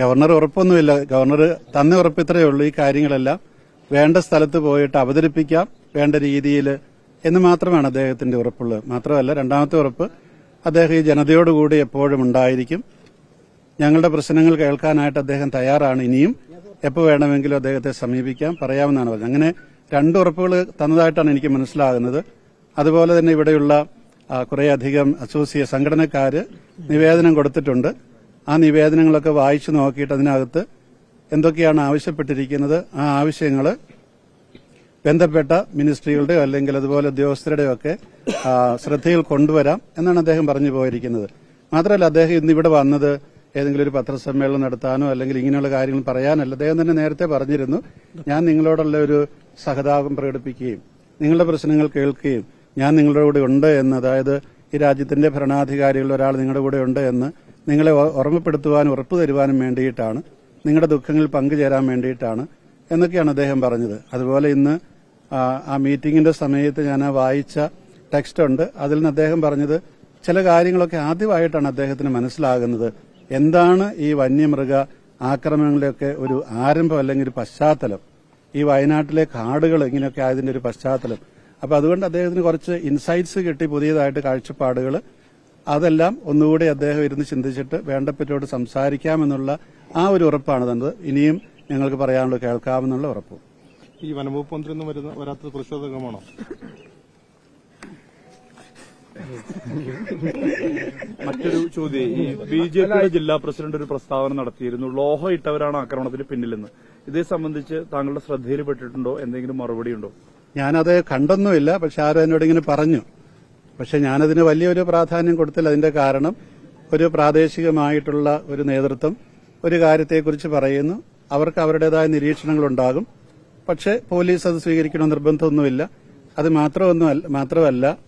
Governor ഉറപ്പൊന്നുമില്ല. Governor തന്നെ ഉറപ്പ് ഇത്രയേ ഉള്ളൂ. ഈ കാര്യങ്ങളെല്ലാം വേണ്ട സ്ഥലത്ത് പോയിട്ട് അവതരിപ്പിക്കാം വേണ്ട രീതിയിൽ എന്ന് മാത്രമാണ് അദ്ദേഹത്തിന്റെ ഉറപ്പുള്ളത്. മാത്രമല്ല രണ്ടാമത്തെ ഉറപ്പ് അദ്ദേഹം ഈ ജനതയോടുകൂടി എപ്പോഴും ഉണ്ടായിരിക്കും. ഞങ്ങളുടെ പ്രശ്നങ്ങൾ കേൾക്കാനായിട്ട് അദ്ദേഹം തയ്യാറാണ്. ഇനിയും എപ്പോൾ വേണമെങ്കിലും അദ്ദേഹത്തെ സമീപിക്കാം പറയാമെന്നാണ് പറഞ്ഞത്. അങ്ങനെ രണ്ട് ഉറപ്പുകൾ തന്നതായിട്ടാണ് എനിക്ക് മനസ്സിലാകുന്നത്. അതുപോലെ തന്നെ ഇവിടെയുള്ള കുറേയധികം അസോസിയ സംഘടനക്കാർ നിവേദനം കൊടുത്തിട്ടുണ്ട്. ആ നിവേദനങ്ങളൊക്കെ വായിച്ചു നോക്കിയിട്ട് അതിനകത്ത് എന്തൊക്കെയാണ് ആവശ്യപ്പെട്ടിരിക്കുന്നത് ആ ആവശ്യങ്ങൾ ബന്ധപ്പെട്ട മിനിസ്ട്രികളുടെയോ അല്ലെങ്കിൽ അതുപോലെ ഉദ്യോഗസ്ഥരുടെയോ ഒക്കെ ശ്രദ്ധയിൽ കൊണ്ടുവരാം എന്നാണ് അദ്ദേഹം പറഞ്ഞു പോയിരിക്കുന്നത്. മാത്രമല്ല അദ്ദേഹം ഇന്നിവിടെ വന്നത് ഏതെങ്കിലും ഒരു പത്രസമ്മേളനം നടത്താനോ അല്ലെങ്കിൽ ഇങ്ങനെയുള്ള കാര്യങ്ങൾ പറയാനല്ല. അദ്ദേഹം തന്നെ നേരത്തെ പറഞ്ഞിരുന്നു ഞാൻ നിങ്ങളോടുള്ള ഒരു സഹതാപം പ്രകടിപ്പിക്കുകയും നിങ്ങളുടെ പ്രശ്നങ്ങൾ കേൾക്കുകയും ഞാൻ നിങ്ങളുടെ കൂടെ ഉണ്ട് എന്ന്. അതായത് ഈ രാജ്യത്തിന്റെ ഭരണാധികാരികളിൽ ഒരാൾ നിങ്ങളുടെ കൂടെ ഉണ്ട് എന്ന് നിങ്ങളെ ഓർമ്മപ്പെടുത്തുവാനും ഉറപ്പു തരുവാനും വേണ്ടിയിട്ടാണ് നിങ്ങളുടെ ദുഃഖങ്ങളിൽ പങ്കുചേരാൻ വേണ്ടിയിട്ടാണ് എന്നൊക്കെയാണ് അദ്ദേഹം പറഞ്ഞത്. അതുപോലെ ഇന്ന് ആ, മീറ്റിംഗിന്റെ സമയത്ത് ഞാൻ വായിച്ച ടെക്സ്റ്റ് ഉണ്ട് അതിൽ നിന്ന് അദ്ദേഹം പറഞ്ഞത് ചില കാര്യങ്ങളൊക്കെ ആദ്യമായിട്ടാണ് അദ്ദേഹത്തിന് മനസ്സിലാകുന്നത്. എന്താണ് ഈ വന്യമൃഗ ആക്രമണങ്ങളുടെയൊക്കെ ഒരു ആരംഭം അല്ലെങ്കിൽ ഒരു പശ്ചാത്തലം? ഈ വയനാട്ടിലെ കാടുകൾ ഇങ്ങനെയൊക്കെ ആയതിന്റെ ഒരു പശ്ചാത്തലം. അപ്പൊ അതുകൊണ്ട് അദ്ദേഹത്തിന് കുറച്ച് ഇൻസൈറ്റ്സ് കിട്ടി പുതിയതായിട്ട് കാഴ്ചപ്പാടുകൾ അതെല്ലാം ഒന്നുകൂടി അദ്ദേഹം ഇരുന്ന് ചിന്തിച്ചിട്ട് വേണ്ടപ്പെട്ടോട് സംസാരിക്കാമെന്നുള്ള ആ ഒരു ഉറപ്പാണ് തന്നത്. ഇനിയും ഞങ്ങൾക്ക് പറയാനുള്ളത് കേൾക്കാമെന്നുള്ള ഉറപ്പ്. ഈ വനംവകുപ്പ് മന്ത്രി ഒന്നും വരുന്ന വരാത്തത് പ്രതിഷേധകമാണോ മറ്റൊരു ചോദ്യം. ഈ ബി ജെ പിയുടെ ജില്ലാ പ്രസിഡന്റ് ഒരു പ്രസ്താവന നടത്തിയിരുന്നു. ലോഹ ഇട്ടവരാണ് ആക്രമണത്തിന് പിന്നിലെന്ന്. ഇതേ സംബന്ധിച്ച് താങ്കളുടെ ശ്രദ്ധയിൽപ്പെട്ടിട്ടുണ്ടോ? എന്തെങ്കിലും മറുപടി ഉണ്ടോ ഞാനത് കണ്ടൊന്നുമില്ല പക്ഷെ ആരും എന്നോട് ഇങ്ങനെ പറഞ്ഞു. പക്ഷെ ഞാനതിന് വലിയൊരു പ്രാധാന്യം കൊടുത്തില്ല. അതിന്റെ കാരണം ഒരു പ്രാദേശികമായിട്ടുള്ള ഒരു നേതൃത്വം ഒരു കാര്യത്തെക്കുറിച്ച് പറയുന്നു. അവർക്ക് അവരുടേതായ നിരീക്ഷണങ്ങളുണ്ടാകും. പക്ഷേ പോലീസ് അത് സ്വീകരിക്കണോ നിർബന്ധമൊന്നുമില്ല. അത് മാത്രമൊന്നും മാത്രമല്ല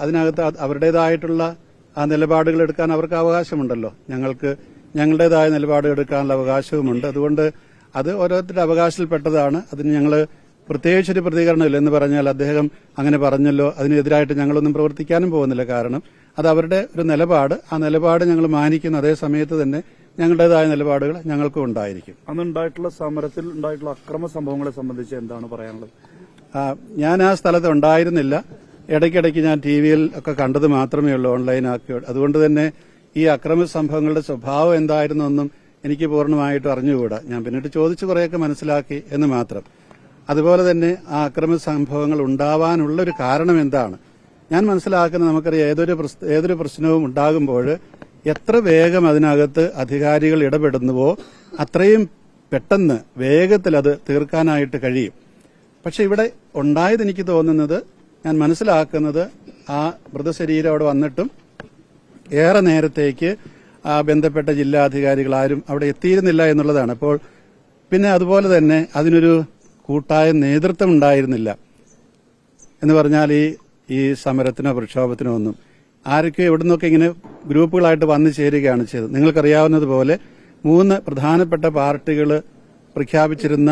അതിനകത്ത് അവരുടേതായിട്ടുള്ള ആ നിലപാടുകൾ എടുക്കാൻ അവർക്ക് അവകാശമുണ്ടല്ലോ. ഞങ്ങൾക്ക് ഞങ്ങളുടേതായ നിലപാടുകൾ എടുക്കാനുള്ള അവകാശവുമുണ്ട്. അതുകൊണ്ട് അത് ഓരോരുത്തരുടെ അവകാശത്തിൽപ്പെട്ടതാണ്. അതിന് ഞങ്ങൾ പ്രത്യേകിച്ചൊരു പ്രതികരണമില്ല എന്ന് പറഞ്ഞാൽ അദ്ദേഹം അങ്ങനെ പറഞ്ഞല്ലോ. അതിനെതിരായിട്ട് ഞങ്ങളൊന്നും പ്രവർത്തിക്കാനും പോകുന്നില്ല. കാരണം അത് അവരുടെ ഒരു നിലപാട്. ആ നിലപാട് ഞങ്ങൾ മാനിക്കുന്ന അതേ സമയത്ത് തന്നെ ഞങ്ങളുടേതായ നിലപാടുകൾ ഞങ്ങൾക്കും ഉണ്ടായിരിക്കും. അന്നുണ്ടായിട്ടുള്ള സമരത്തിൽ ഉണ്ടായിട്ടുള്ള അക്രമ സംഭവങ്ങളെ സംബന്ധിച്ച് എന്താണ് പറയാനുള്ളത്? ഞാൻ ആ സ്ഥലത്ത് ഉണ്ടായിരുന്നില്ല. ഇടയ്ക്കിടയ്ക്ക് ഞാൻ ടി വിയിൽ ഒക്കെ കണ്ടത് മാത്രമേ ഉള്ളൂ ഓൺലൈനാക്കി അതുകൊണ്ട് തന്നെ ഈ അക്രമ സംഭവങ്ങളുടെ സ്വഭാവം എന്തായിരുന്നെന്നും എനിക്ക് പൂർണമായിട്ട് അറിഞ്ഞുകൂടാ. ഞാൻ പിന്നീട് ചോദിച്ചു കുറേയൊക്കെ മനസ്സിലാക്കി എന്ന് മാത്രം. അതുപോലെ തന്നെ ആ അക്രമ സംഭവങ്ങൾ ഉണ്ടാവാനുള്ള ഒരു കാരണം എന്താണ് ഞാൻ മനസ്സിലാക്കുന്ന നമുക്കറിയാം ഏതൊരു ഏതൊരു പ്രശ്നവും ഉണ്ടാകുമ്പോൾ എത്ര വേഗം അതിനകത്ത് അധികാരികൾ ഇടപെടുന്നുവോ അത്രയും പെട്ടെന്ന് വേഗത്തിൽ അത് തീർക്കാനായിട്ട് കഴിയും. പക്ഷെ ഇവിടെ ഉണ്ടായത് എനിക്ക് തോന്നുന്നത് ഞാൻ മനസ്സിലാക്കുന്നത് ആ മൃതശരീരം അവിടെ വന്നിട്ടും ഏറെ നേരത്തേക്ക് ആ ബന്ധപ്പെട്ട ജില്ലാധികാരികൾ ആരും അവിടെ എത്തിയിരുന്നില്ല എന്നുള്ളതാണ്. അപ്പോൾ പിന്നെ അതുപോലെ തന്നെ അതിനൊരു കൂട്ടായ നേതൃത്വം ഉണ്ടായിരുന്നില്ല എന്ന് പറഞ്ഞാൽ ഈ ഈ സമരത്തിനോ പ്രക്ഷോഭത്തിനോ ഒന്നും. ആരൊക്കെ എവിടെ നിന്നൊക്കെ ഇങ്ങനെ ഗ്രൂപ്പുകളായിട്ട് വന്നു ചേരുകയാണ് ചെയ്തത്. നിങ്ങൾക്കറിയാവുന്നതുപോലെ മൂന്ന് പ്രധാനപ്പെട്ട പാർട്ടികൾ പ്രഖ്യാപിച്ചിരുന്ന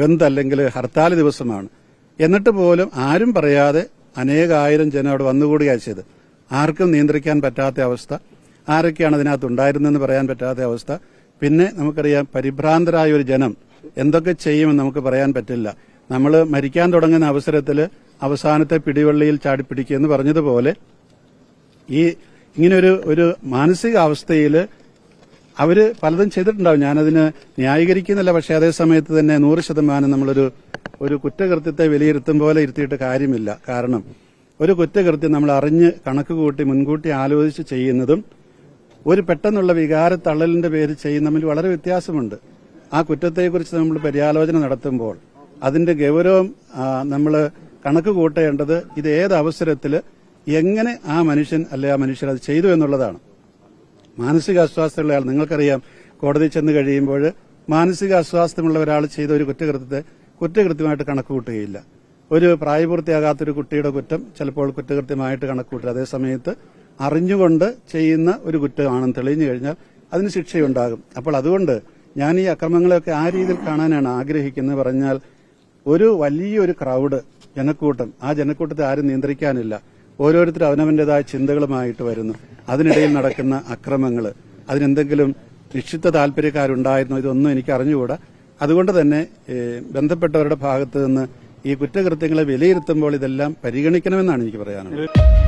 ബന്ദ് അല്ലെങ്കിൽ ഹർത്താൽ ദിവസമാണ്. എന്നിട്ട് പോലും ആരും പറയാതെ അനേകായിരം ജനം അവിടെ വന്നുകൂടുകയാണ് ചെയ്തത്. ആർക്കും നിയന്ത്രിക്കാൻ പറ്റാത്ത അവസ്ഥ. ആരൊക്കെയാണ് അതിനകത്ത് ഉണ്ടായിരുന്നെന്ന് പറയാൻ പറ്റാത്ത അവസ്ഥ. പിന്നെ നമുക്കറിയാം പരിഭ്രാന്തരായ ഒരു ജനം എന്തൊക്കെ ചെയ്യുമെന്ന് നമുക്ക് പറയാൻ പറ്റില്ല. നമ്മൾ മരിക്കാൻ തുടങ്ങുന്ന അവസരത്തിൽ അവസാനത്തെ പിടിവള്ളിയിൽ ചാടിപ്പിടിക്കുക എന്ന് പറഞ്ഞതുപോലെ ഈ ഇങ്ങനൊരു ഒരു മാനസികാവസ്ഥയിൽ അവർ പലതും ചെയ്തിട്ടുണ്ടാവും. ഞാനതിന് ന്യായീകരിക്കുന്നില്ല. പക്ഷെ അതേ സമയത്ത് തന്നെ നൂറ് ശതമാനം നമ്മളൊരു ഒരു കുറ്റകൃത്യത്തെ വിലയിരുത്തും പോലെ ഇരുത്തിയിട്ട് കാര്യമില്ല. കാരണം ഒരു കുറ്റകൃത്യം നമ്മൾ അറിഞ്ഞ് കണക്ക് കൂട്ടി മുൻകൂട്ടി ആലോചിച്ച് ചെയ്യുന്നതും ഒരു പെട്ടെന്നുള്ള വികാരത്തള്ളലിന്റെ പേര് ചെയ്യുന്ന തമ്മിൽ വളരെ വ്യത്യാസമുണ്ട്. ആ കുറ്റത്തെക്കുറിച്ച് നമ്മൾ പര്യാലോചന നടത്തുമ്പോൾ അതിന്റെ ഗൗരവം നമ്മൾ കണക്ക് കൂട്ടേണ്ടത് ഇത് ഏത് അവസരത്തിൽ എങ്ങനെ ആ മനുഷ്യൻ അല്ലെ ആ മനുഷ്യൻ അത് ചെയ്തു എന്നുള്ളതാണ്. മാനസിക അസ്വാസ്ഥ്യമുള്ള ആൾ നിങ്ങൾക്കറിയാം കോടതി ചെന്ന് കഴിയുമ്പോൾ മാനസിക അസ്വാസ്ഥ്യമുള്ള ഒരാൾ ചെയ്ത ഒരു കുറ്റകൃത്യത്തെ കുറ്റകൃത്യമായിട്ട് കണക്ക് കൂട്ടുകയില്ല. ഒരു പ്രായപൂർത്തിയാകാത്തൊരു കുട്ടിയുടെ കുറ്റം ചിലപ്പോൾ കുറ്റകൃത്യമായിട്ട് കണക്ക് കൂട്ടുക അതേ സമയത്ത് അറിഞ്ഞുകൊണ്ട് ചെയ്യുന്ന ഒരു കുറ്റമാണെന്ന് തെളിഞ്ഞു കഴിഞ്ഞാൽ അതിന് ശിക്ഷയുണ്ടാകും. അപ്പോൾ അതുകൊണ്ട് ഞാൻ ഈ അക്രമങ്ങളെയൊക്കെ ആ രീതിയിൽ കാണാനാണ് ആഗ്രഹിക്കുന്നത്. പറഞ്ഞാൽ ഒരു വലിയൊരു ക്രൗഡ് ജനക്കൂട്ടം ആ ജനക്കൂട്ടത്തെ ആരും നിയന്ത്രിക്കാനില്ല. ഓരോരുത്തരും അവനവന്റേതായ ചിന്തകളുമായിട്ട് വരുന്നു. അതിനിടയിൽ നടക്കുന്ന അക്രമങ്ങൾ അതിനെന്തെങ്കിലും നിശ്ചിത താല്പര്യക്കാരുണ്ടായിരുന്നോ ഇതൊന്നും എനിക്ക് അറിഞ്ഞുകൂടാ അതുകൊണ്ട് തന്നെ ബന്ധപ്പെട്ടവരുടെ ഭാഗത്ത് നിന്ന് ഈ കുറ്റകൃത്യങ്ങളെ വിലയിരുത്തുമ്പോൾ ഇതെല്ലാം പരിഗണിക്കണമെന്നാണ് എനിക്ക് പറയാനുള്ളത്.